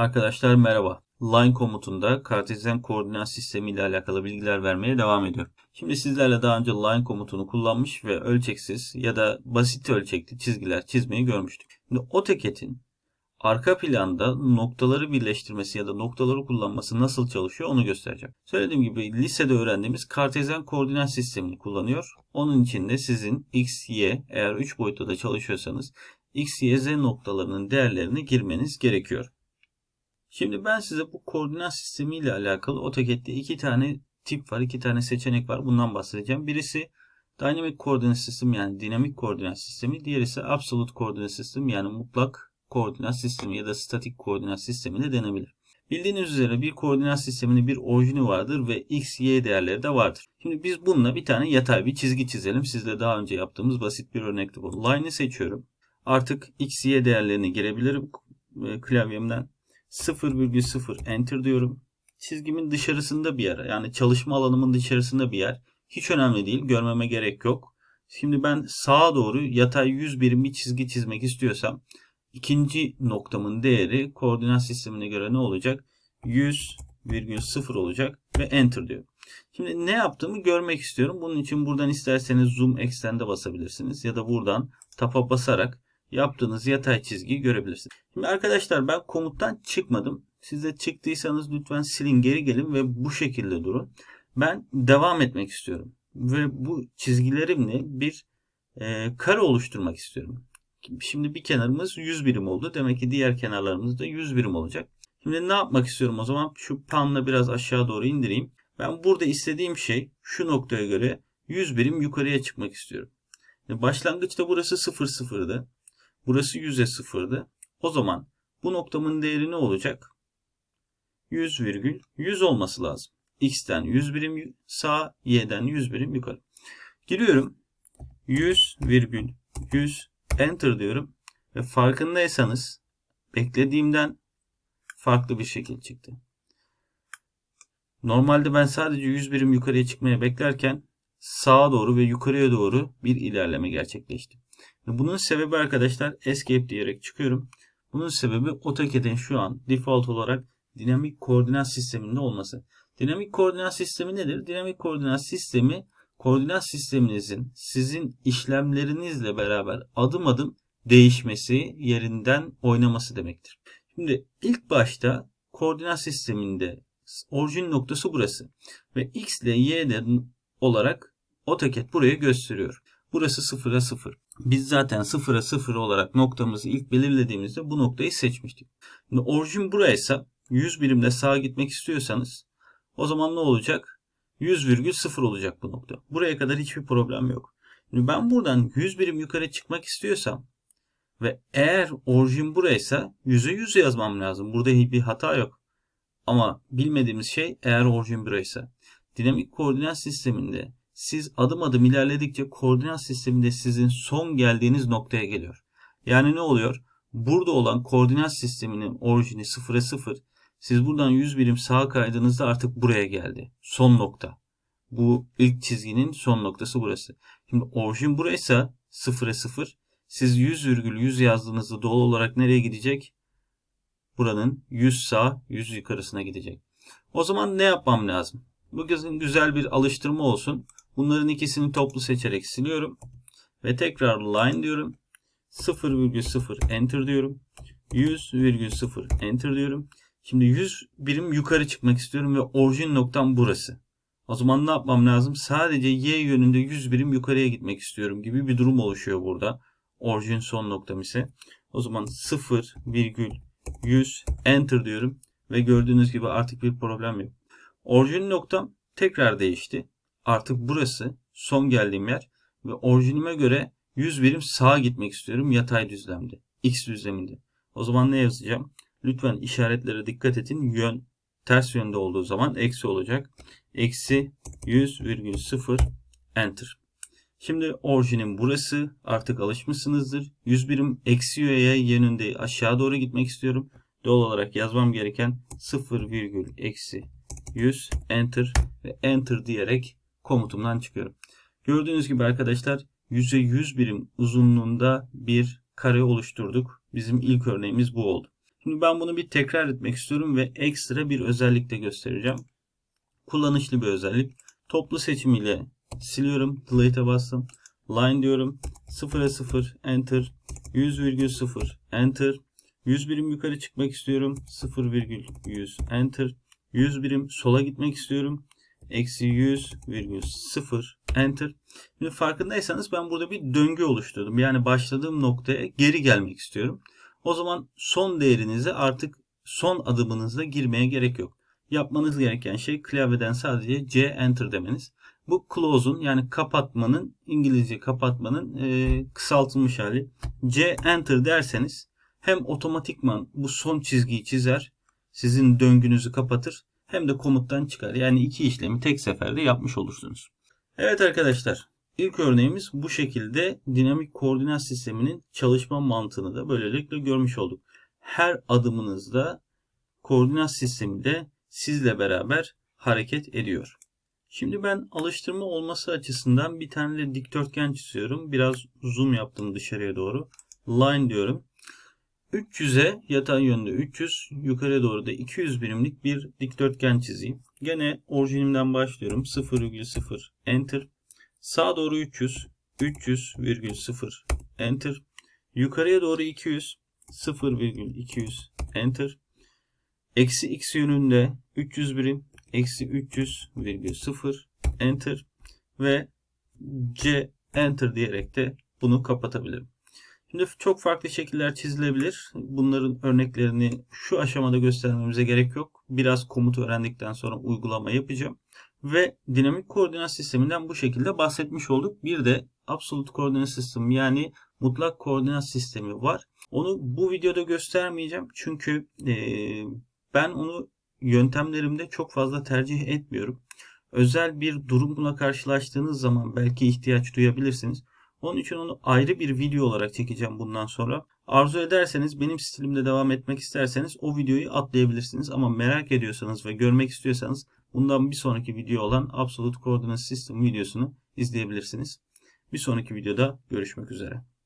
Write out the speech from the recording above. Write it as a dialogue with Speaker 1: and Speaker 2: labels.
Speaker 1: Arkadaşlar merhaba. Line komutunda kartezyen koordinat sistemi ile alakalı bilgiler vermeye devam ediyorum. Şimdi sizlerle daha önce line komutunu kullanmış ve ölçeksiz ya da basit ölçekli çizgiler çizmeyi görmüştük. Şimdi AutoCAD'in arka planda noktaları birleştirmesi ya da noktaları kullanması nasıl çalışıyor onu göstereceğim. Söylediğim gibi lisede öğrendiğimiz kartezyen koordinat sistemini kullanıyor. Onun için de sizin x, y eğer 3 boyutta da çalışıyorsanız x, y, z noktalarının değerlerini girmeniz gerekiyor. Şimdi ben size bu koordinat sistemi ile alakalı AutoCAD'de iki tane tip var, iki tane seçenek var. Bundan bahsedeceğim. Birisi Dynamic Coordinate System yani dinamik koordinat sistemi. Diğeri ise Absolute Coordinate System yani mutlak koordinat sistemi ya da statik koordinat sistemi de denebilir. Bildiğiniz üzere bir koordinat sisteminin bir orijini vardır ve x, y değerleri de vardır. Şimdi biz bununla bir tane yatay bir çizgi çizelim. Sizle daha önce yaptığımız basit bir örnekti bu. Line'ı seçiyorum. Artık x, y değerlerini girebilirim klavyemden. 0,0 enter diyorum. Çizgimin dışarısında bir yer. Yani çalışma alanımın dışarısında bir yer. Hiç önemli değil. Görmeme gerek yok. Şimdi ben sağa doğru yatay 100 birim bir çizgi çizmek istiyorsam ikinci noktamın değeri koordinat sistemine göre ne olacak? 100,0 olacak ve enter diyor. Şimdi ne yaptığımı görmek istiyorum. Bunun için buradan isterseniz zoom extend'e basabilirsiniz ya da buradan tapa basarak yaptığınız yatay çizgiyi görebilirsiniz. Şimdi arkadaşlar ben komuttan çıkmadım. Siz de çıktıysanız lütfen silin geri gelin ve bu şekilde durun. Ben devam etmek istiyorum. Ve bu çizgilerimle bir e, kare oluşturmak istiyorum. Şimdi bir kenarımız 100 birim oldu. Demek ki diğer kenarlarımız da 100 birim olacak. Şimdi ne yapmak istiyorum o zaman? Şu panla biraz aşağı doğru indireyim. Ben burada istediğim şey şu noktaya göre 100 birim yukarıya çıkmak istiyorum. Başlangıçta burası 0 0'dı. Burası 100'e 0'dı. O zaman bu noktamın değeri ne olacak? 100 virgül 100 olması lazım. X'ten 100 birim sağ, Y'den 100 birim yukarı. Giriyorum. 100 virgül 100 enter diyorum. Ve farkındaysanız beklediğimden farklı bir şekil çıktı. Normalde ben sadece 100 birim yukarıya çıkmaya beklerken sağa doğru ve yukarıya doğru bir ilerleme gerçekleşti. Bunun sebebi arkadaşlar escape diyerek çıkıyorum. Bunun sebebi AutoCAD'in şu an default olarak dinamik koordinat sisteminde olması. Dinamik koordinat sistemi nedir? Dinamik koordinat sistemi koordinat sisteminizin sizin işlemlerinizle beraber adım adım değişmesi, yerinden oynaması demektir. Şimdi ilk başta koordinat sisteminde orijin noktası burası ve x ile y olarak AutoCAD buraya gösteriyor. Burası 0'a 0. Biz zaten 0'a 0 olarak noktamızı ilk belirlediğimizde bu noktayı seçmiştik. Şimdi orijin buraysa 100 birimle sağa gitmek istiyorsanız o zaman ne olacak? 100,0 olacak bu nokta. Buraya kadar hiçbir problem yok. Şimdi ben buradan 100 birim yukarı çıkmak istiyorsam ve eğer orijin buraysa 100'e 100 yazmam lazım. Burada hiçbir hata yok. Ama bilmediğimiz şey eğer orijin buraysa. Dinamik koordinat sisteminde siz adım adım ilerledikçe koordinat sisteminde sizin son geldiğiniz noktaya geliyor. Yani ne oluyor? Burada olan koordinat sisteminin orijini 0'a 0. Siz buradan 100 birim sağa kaydığınızda artık buraya geldi. Son nokta. Bu ilk çizginin son noktası burası. Şimdi orijin buraysa 0'a 0. Siz 100,100 yazdığınızda doğal olarak nereye gidecek? Buranın 100 sağ 100 yukarısına gidecek. O zaman ne yapmam lazım? Bu güzel bir alıştırma olsun. Bunların ikisini toplu seçerek siliyorum. Ve tekrar line diyorum. 0,0 enter diyorum. 100,0 enter diyorum. Şimdi 100 birim yukarı çıkmak istiyorum ve orijin noktam burası. O zaman ne yapmam lazım? Sadece y yönünde 100 birim yukarıya gitmek istiyorum gibi bir durum oluşuyor burada. Orijin son noktam ise. O zaman 0,100 enter diyorum ve gördüğünüz gibi artık bir problem yok. Orijin noktam tekrar değişti. Artık burası son geldiğim yer ve orijinime göre 100 birim sağa gitmek istiyorum yatay düzlemde. X düzleminde. O zaman ne yazacağım? Lütfen işaretlere dikkat edin. Yön ters yönde olduğu zaman eksi olacak. Eksi 100,0 enter. Şimdi orijinim burası. Artık alışmışsınızdır. 100 birim eksi yöye yönünde aşağı doğru gitmek istiyorum. Doğal olarak yazmam gereken 0, eksi 100 enter ve enter diyerek komutumdan çıkıyorum. Gördüğünüz gibi arkadaşlar yüze 100 birim uzunluğunda bir kare oluşturduk. Bizim ilk örneğimiz bu oldu. Şimdi ben bunu bir tekrar etmek istiyorum ve ekstra bir özellik de göstereceğim. Kullanışlı bir özellik. Toplu seçimiyle siliyorum. Delete'e bastım. Line diyorum. 0'a 0 enter. 100,0 enter. 100 birim yukarı çıkmak istiyorum. 0,100 enter. 100 birim sola gitmek istiyorum. Eksi 100,0 enter. Şimdi farkındaysanız ben burada bir döngü oluşturdum. Yani başladığım noktaya geri gelmek istiyorum. O zaman son değerinize artık son adımınızda girmeye gerek yok. Yapmanız gereken şey klavyeden sadece C enter demeniz. Bu close'un yani kapatmanın İngilizce kapatmanın e, kısaltılmış hali. C enter derseniz hem otomatikman bu son çizgiyi çizer, sizin döngünüzü kapatır hem de komuttan çıkar. Yani iki işlemi tek seferde yapmış olursunuz. Evet arkadaşlar ilk örneğimiz bu şekilde dinamik koordinat sisteminin çalışma mantığını da böylelikle görmüş olduk. Her adımınızda koordinat sistemi de sizle beraber hareket ediyor. Şimdi ben alıştırma olması açısından bir tane de dikdörtgen çiziyorum. Biraz zoom yaptım dışarıya doğru. Line diyorum. 300'e yatay yönde 300, yukarı doğru da 200 birimlik bir dikdörtgen çizeyim. Gene orijinimden başlıyorum. 0,0 enter. Sağa doğru 300, 300,0 enter. Yukarıya doğru 200, 0,200 enter. Eksi x yönünde 300 birim, eksi 300,0 enter ve C enter diyerek de bunu kapatabilirim. Şimdi çok farklı şekiller çizilebilir. Bunların örneklerini şu aşamada göstermemize gerek yok. Biraz komutu öğrendikten sonra uygulama yapacağım. Ve dinamik koordinat sisteminden bu şekilde bahsetmiş olduk. Bir de absolute koordinat sistemi yani mutlak koordinat sistemi var. Onu bu videoda göstermeyeceğim. Çünkü e, ben onu yöntemlerimde çok fazla tercih etmiyorum. Özel bir durumla karşılaştığınız zaman belki ihtiyaç duyabilirsiniz. Onun için onu ayrı bir video olarak çekeceğim bundan sonra. Arzu ederseniz benim stilimde devam etmek isterseniz o videoyu atlayabilirsiniz. Ama merak ediyorsanız ve görmek istiyorsanız bundan bir sonraki video olan Absolute Coordinate System videosunu izleyebilirsiniz. Bir sonraki videoda görüşmek üzere.